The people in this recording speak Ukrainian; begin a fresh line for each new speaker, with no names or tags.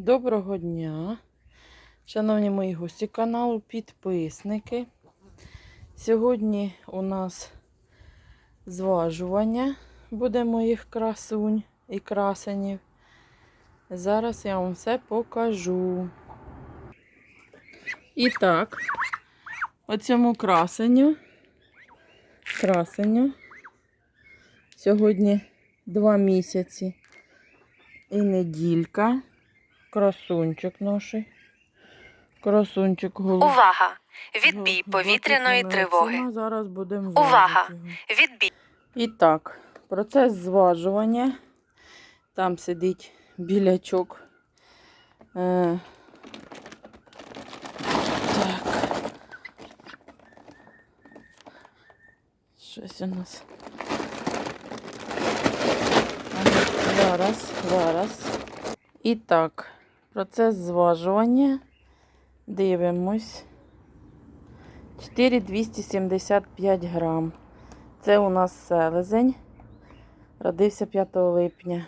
Доброго дня, шановні мої гості каналу, підписники. Сьогодні у нас зважування буде моїх красунь і красенів. Зараз я вам все покажу. І так, оцьому красенню, красенню, сьогодні два місяці і неділька. Красунчик наш. Красунчик голубий.
Увага! Відбій повітряної тривоги.
Зараз будемо
Увага! Відбій.
І так, процес зважування. Там сидить білячок. Е, так. Щось у нас. Зараз, зараз. І так, процес зважування. Дивимось. 4275 грам. Це у нас селезень. Родився 5 липня.